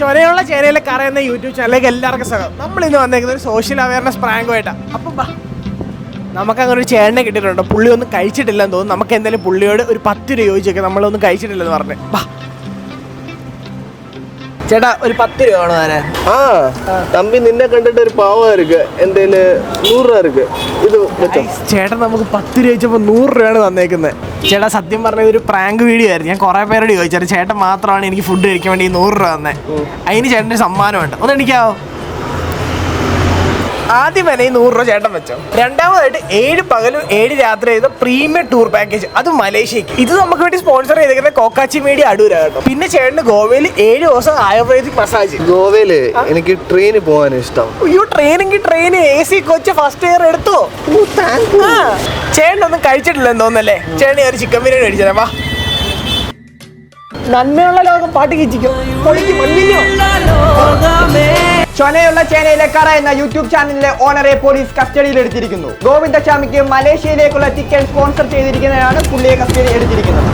ചൊരയുള്ള ചേരയിലെ കറയുന്ന YouTube ചാനലിലേക്ക് എല്ലാവർക്കും സ്വാഗതം. നമ്മൾ ഇന്ന് വന്നേക്കുന്ന ഒരു സോഷ്യൽ അവയർനെസ് പ്രാങ്കുമായിട്ടാണ് അപ്പം നമുക്കങ്ങനെ ഒരു ചേട്ടനെ കിട്ടിയിട്ടുണ്ടോ. പുള്ളി ഒന്നും കഴിച്ചിട്ടില്ലെന്ന് തോന്നുന്നു. നമുക്ക് എന്തായാലും പുള്ളിയോട് ഒരു പത്ത് രൂപ ചോദിച്ചൊക്കെ. നമ്മളൊന്നും കഴിച്ചിട്ടില്ലെന്ന് പറഞ്ഞു. ബാ. ചേട്ടാ ഒരു പത്ത് രൂപ ആണോ താനെ ആ തമ്പി നിന്നെ കണ്ടിട്ട് ഒരു പാവം എന്തേലും നൂറ് രൂപ ഇത് ചേട്ടൻ നമുക്ക് പത്ത് രൂപ ചോദിച്ചപ്പോൾ നൂറ് രൂപയാണ് തന്നേക്കുന്നത് ചേട്ടാ സത്യം പറഞ്ഞ ഒരു പ്രാങ്ക് വീഡിയോ ആയിരുന്നു. ഞാൻ കുറേ പേരോട് ചോദിച്ചാൽ ചേട്ടൻ മാത്രമാണ് എനിക്ക് ഫുഡ് കഴിക്കാൻ വേണ്ടി നൂറ് രൂപ തന്നെ. അതിന് ചേട്ടന്റെ സമ്മാനമുണ്ട്. ഒന്ന് എണിക്കാവോ ആദ്യം ഈ നൂറ് രൂപ ചേട്ടൻ വെച്ചോ. രണ്ടാമതായിട്ട് ഏഴ് പകലും ഏഴ് രാത്രി ചെയ്ത പ്രീമിയം ടൂർ പാക്കേജ് അത് മലേഷ്യക്ക്. ഇത് നമുക്ക് വേണ്ടി സ്പോൺസർ ചെയ്തിരിക്കുന്ന കോക്കാച്ചി മീഡിയ അടൂരാ കേട്ടോ. പിന്നെ ചേട്ടന് ഗോവയിൽ ഏഴ് ദിവസം ആയുർവേദിക് മസാജ് ഗോവയിൽ എനിക്ക് ട്രെയിനിൽ പോകാൻ ഇഷ്ടം. അയ്യോ ട്രെയിനെങ്കിൽ train A C coach first year എടുത്തോ. ചേട്ടനൊന്നും കഴിച്ചിട്ടില്ലെന്ന് തോന്നല്ലേ ചേട്ടൻ ഒരു ചിക്കൻ ബിരിയാണി അടിച്ചാ വാ. നന്മയുള്ള ലോകം പാട്ട് കിച്ചിക്കോ ചൊനയുള്ള ചേനയിലെ കറ എന്ന യൂട്യൂബ് ചാനലിലെ ഓണറെ പോലീസ് കസ്റ്റഡിയിൽ എടുത്തിരിക്കുന്നു. ഗോവിന്ദശാമിക്ക് മലേഷ്യയിലേക്കുള്ള ടിക്കറ്റ് സ്പോൺസർ ചെയ്തിരിക്കുന്നതാണ് പുള്ളിയെ കസ്റ്റഡി എടുത്തിരിക്കുന്നത്.